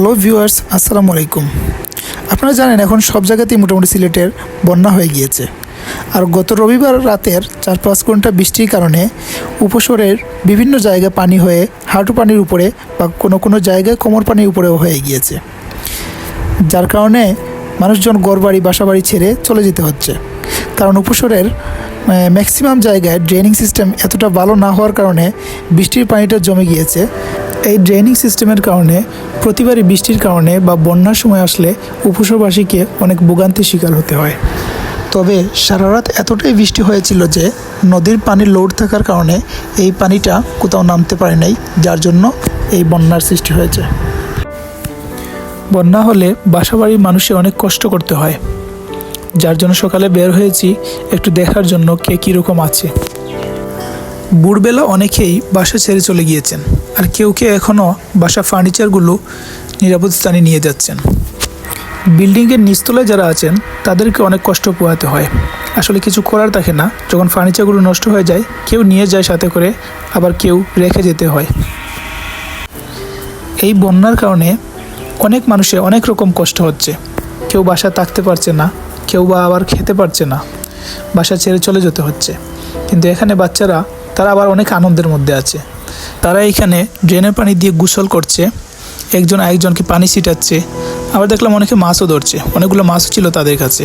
Hello viewers আসসালামু আলাইকুম। আপনারা জানেন এখন সব জায়গাতেই মোটামুটি সিলেটের বন্যা হয়ে গিয়েছে। আর গত রবিবার রাতের চার পাঁচ ঘণ্টা বৃষ্টির কারণে উপসরের বিভিন্ন জায়গায় পানি হয়ে হাঁটু পানির উপরে বা কোনো কোনো জায়গায় কোমর পানির উপরেও হয়ে গিয়েছে। যার কারণে মানুষজন গড়বাড়ি বাসাবাড়ি ছেড়ে চলে যেতে হচ্ছে। কারণ উপসরের ম্যাক্সিমাম জায়গায় ড্রেনিং সিস্টেম এতটা ভালো না হওয়ার কারণে বৃষ্টির পানিটা জমে গিয়েছে। এই ড্রেনিং সিস্টেমের কারণে, প্রতিবারই বৃষ্টির কারণে বা বন্যার সময় আসলে উপসরবাসীকে অনেক ভোগান্তির শিকার হতে হয়। তবে সারা রাত এতটাই বৃষ্টি হয়েছিল যে, নদীর পানির লোড থাকার কারণে এই পানিটা কোথাও নামতে পারে নাই, যার জন্য এই বন্যার সৃষ্টি হয়েছে। বন্যা হলে বাসাবাড়ির মানুষের অনেক কষ্ট করতে হয়। যার জন্য সকালে বের হয়েছি, একটু দেখার জন্য কে কীরকম আছে। বুড়বেলা অনেকেই বাসা ছেড়ে চলে গিয়েছেন আর কেউ কেউ এখনও বাসা ফার্নিচারগুলো নিরাপদ স্থানে নিয়ে যাচ্ছেন। বিল্ডিংয়ের নিচতলায় যারা আছেন, তাদেরকে অনেক কষ্ট পোহাতে হয়। আসলে কিছু করার থাকে না। যখন ফার্নিচারগুলো নষ্ট হয়ে যায়, কেউ নিয়ে যায় সাথে করে, আবার কেউ রেখে যেতে হয়। এই বন্যার কারণে অনেক মানুষের অনেক রকম কষ্ট হচ্ছে। কেউ বাসা থাকতে পারছে না, কেউ বা আবার খেতে পারছে না। বাসা ছেড়ে চলে যেতে হচ্ছে। কিন্তু এখানে বাচ্চারা তারা আবার অনেক আনন্দের মধ্যে আছে। তারা এখানে ড্রেনের পানি দিয়ে গোসল করছে। একজন আরেকজনকে পানি ছিটাচ্ছে। আবার দেখলাম অনেকে মাছও ধরছে। অনেকগুলো মাছও ছিল তাদের কাছে।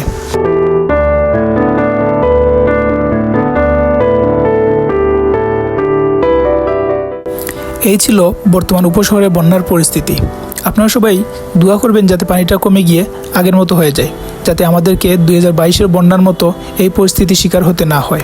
এই ছিল বর্তমান উপশহরে বন্যার পরিস্থিতি। আপনারা সবাই দোয়া করবেন যাতে পানিটা কমে গিয়ে আগের মতো হয়ে যায়, যাতে আমাদেরকে দুই হাজার বন্যার মতো এই পরিস্থিতি শিকার হতে না হয়।